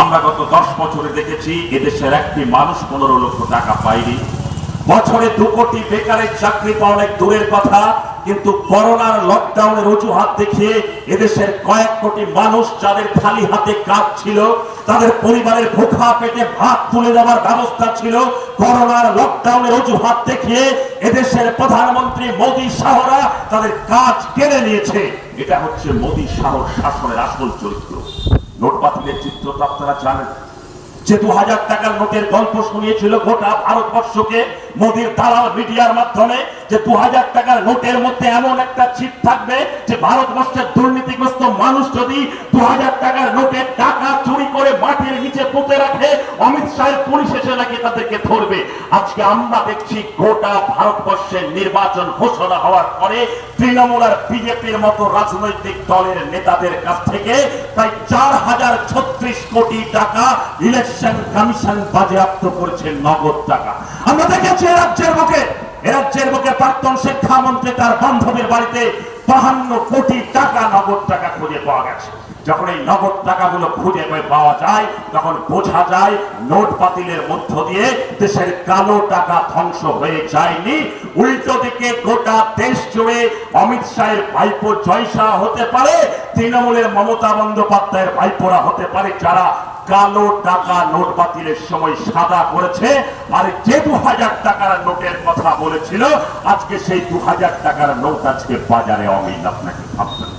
আমরা গত দশ বছরে দেখেছি এদেশের একটি মানুষ পনেরো লক্ষ টাকা পায়নি। বছরে দু কোটি বেকারের চাকরি পাওয়া অনেক দূরের কথা, কিন্তু করোনার লকডাউনের অজুহাত দেখিয়ে এদেশের কয়েক কোটি মানুষ যাদের খালি হাতে কাজ ছিল, তাদের পরিবারের ভোখা পেটে ভাত তুলে দেওয়ার ব্যবস্থা ছিল, করোনার লকডাউনের অজুহাত দেখিয়ে এদেশের প্রধানমন্ত্রী মোদী শাহরা তাদের কাজ কেড়ে নিয়েছে। এটা হচ্ছে মোদী শাহর শাসনের আসল চরিত্র। নোট বাতিলের চিত্র তো আপনারা জানেন। যে দু হাজার টাকার নোটের গল্প শুনিয়েছিল গোটা ভারতবর্ষকে, মোদীর দালাল মিডিয়ার মাধ্যমে, যে দু হাজার টাকার নোটের মধ্যে এমন একটা চিপ থাকবে যে ভারতবর্ষের দুর্নীতিগ্রস্ত মানুষ যদি দু হাজার টাকার নোটের টাকা অমিত শাহের এসে নাকি তাদেরকে ধরবে। আজকে আমরা দেখছি গোটা ভারতবর্ষের নির্বাচন ঘোষণা হওয়ার পরে তৃণমূল আর বিজেপির মতো রাজনৈতিক দলের নেতাদের কাছ থেকে প্রায় চার হাজার ছত্রিশ কোটি টাকা ইলেকশন কমিশন বাজেয়াপ্ত করেছে নগদ টাকা। আমরা দেখেছি রাজ্যের বুকে, এ রাজ্যের বুকে প্রাক্তন শিক্ষামন্ত্রী তার বান্ধবীর বাড়িতে বাহান্ন কোটি টাকা নগদ টাকা খুঁজে পাওয়া গেছে। যখন এই নগদ টাকাগুলো খুঁজে পাওয়া যায়, তখন বোঝা যায় নোট বাতিলের মধ্য দিয়ে দেশের কালো টাকা ধ্বংস হয়ে যায়নি। উল্টো দিকে গোটা দেশ জুড়ে অমিত শাহের ভাইপো জয় শাহ হতে পারে, তৃণমূলের মমতা বন্দ্যোপাধ্যায়ের ভাইপোরা হতে পারে, যারা কালো টাকা নোট বাতিলের সময় সাদা করেছে আর যে দু হাজার টাকার নোটের কথা বলেছিল, আজকে সেই দু হাজার টাকার নোট আজকে বাজারে অমিল, আপনাকে হবে।